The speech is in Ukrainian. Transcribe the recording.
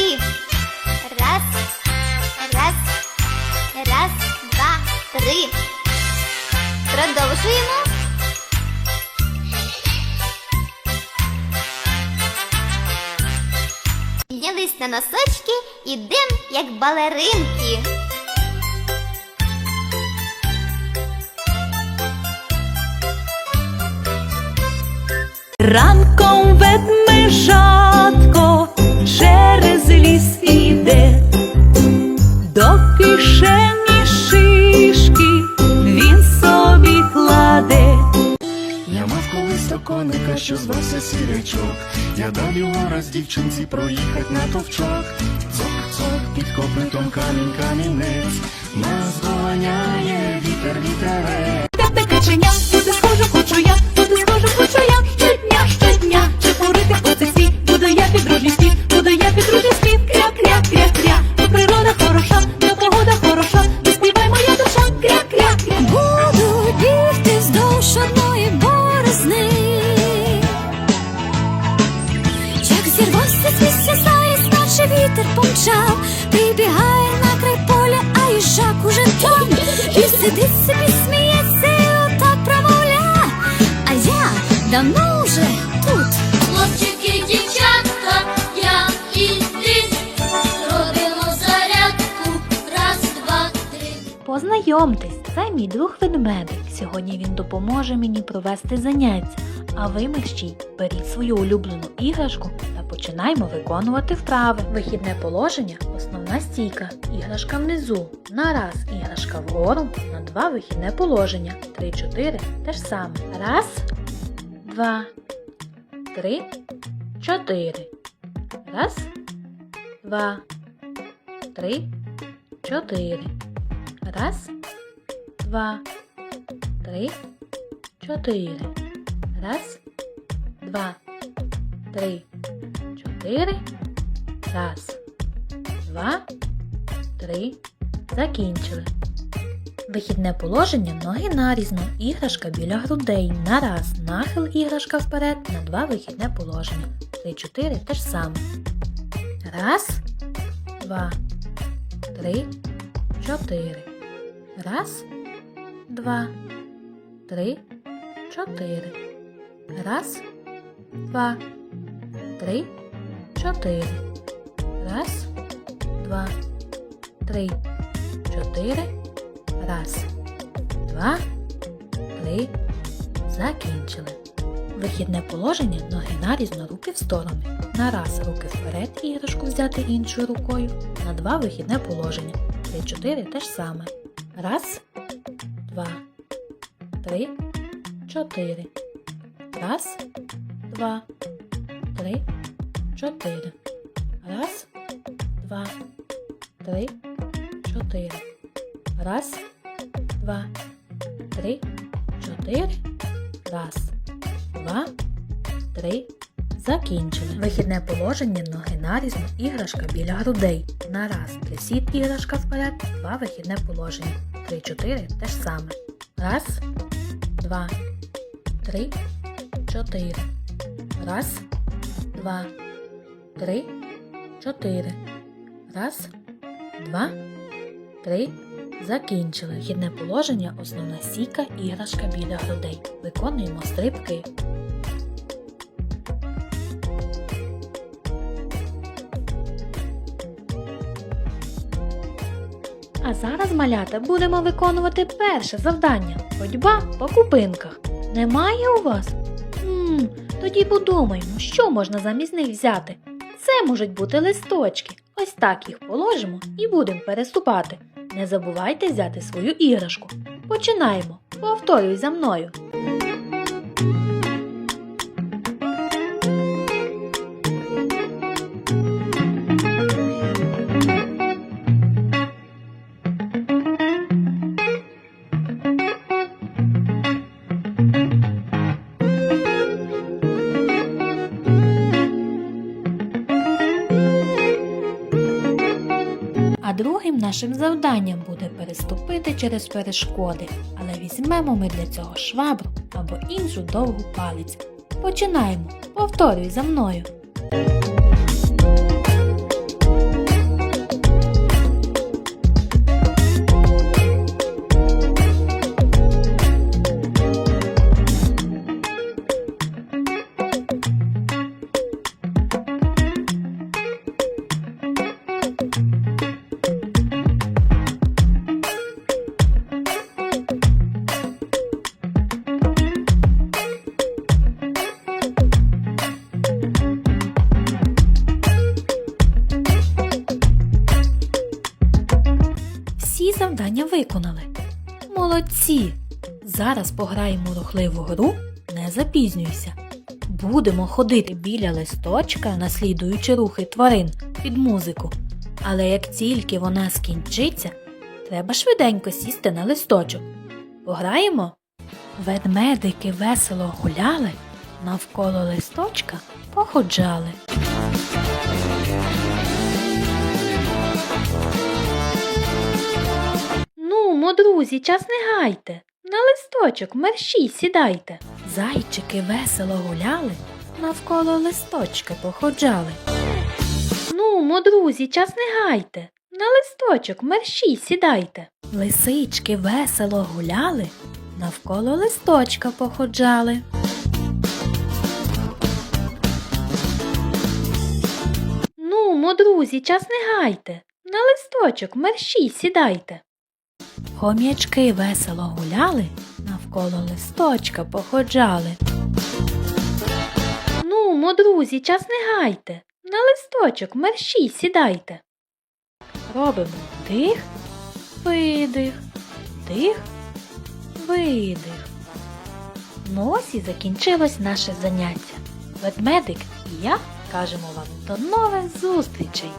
три. Раз, раз, раз, два, три. Продовжуємо. Піднялись на носочки, ідем, як балеринки. Ранком ведмежатко ліс іде, до кишені шишки він собі кладе. Я мав колись до коника, що звався сірячок. Я дав його раз дівчинці проїхать на товчок. Цок-цок, під копитом камінь камінець. Нас доганяє вітер вітерець. П'яте каченя, Собі, сміється, отак промовля. А я давно вже тут. Хлопчики, дівчатка, я і ти робимо зарядку. Раз, два, три. Познайомтесь, це мій друг ведмедик. Сьогодні він допоможе мені провести заняття. А ви, мерщій, беріть свою улюблену іграшку та починаймо виконувати вправи. Вихідне положення основна стійка. Іграшка внизу. На раз іграшка вгору, на два вихідне положення. Три-чотири те ж саме. Раз, два, три, чотири. Раз, два, три, чотири. Раз, два, три, чотири. Раз, два, три, чотири. Раз, два, три. Закінчили. Вихідне положення ноги нарізно, іграшка біля грудей. На раз, нахил іграшка вперед, на два вихідне положення. Три, чотири те ж саме. Раз, два, три, чотири. Раз, два, три, чотири. Раз, два, три, чотири. Раз, два, три, чотири. Раз, два, три. Закінчили. Вихідне положення ноги нарізно руки в сторони. На раз руки вперед іграшку взяти іншою рукою. На два вихідне положення. Три, чотири те ж саме. Раз, два, три, чотири. Раз, два, три, чотири. Раз, два, три, чотири. Раз, два, три, чотири. Раз, два, три. Закінчили. Вихідне положення ноги нарізно, іграшка біля грудей. На раз присід іграшка вперед, два вихідне положення. Три, чотири те ж саме. Раз, два, три, чотири. Раз, два, три, чотири. Раз, два, три. Закінчили. Вихідне положення, основна сіка, іграшка біля грудей. Виконуємо стрибки. А зараз, малята, будемо виконувати перше завдання ходьба по купинках. Немає у вас? Хм, тоді подумаємо, що можна замість них взяти. Це можуть бути листочки. Ось так їх положимо і будемо переступати. Не забувайте взяти свою іграшку. Починаємо. Повторюй за мною. Нашим завданням буде переступити через перешкоди, але візьмемо ми для цього швабру або іншу довгу палицю. Починаємо. Повторюй за мною. Завдання виконали. Молодці! Зараз пограємо рухливу гру Не запізнюйся. Будемо ходити біля листочка, наслідуючи рухи тварин під музику. Але як тільки вона скінчиться, треба швиденько сісти на листочок. Пограємо? Ведмедики весело гуляли, навколо листочка походжали. Ну, друзі, час не гайте. На листочок мерщій сідайте. Зайчики весело гуляли, навколо листочка походжали. Ну, мо, друзі, час не гайте. На листочок мерщій сідайте. Лисички весело гуляли, навколо листочка походжали. Ну, мо, друзі, час не гайте. На листочок мерщій сідайте. Хом'ячки весело гуляли, навколо листочка походжали. Ну, мо, друзі, час не гайте. На листочок мерщій сідайте. Робимо дих, видих, дих, видих. Ну ось і закінчилось наше заняття. Ведмедик і я кажемо вам до нових зустрічей!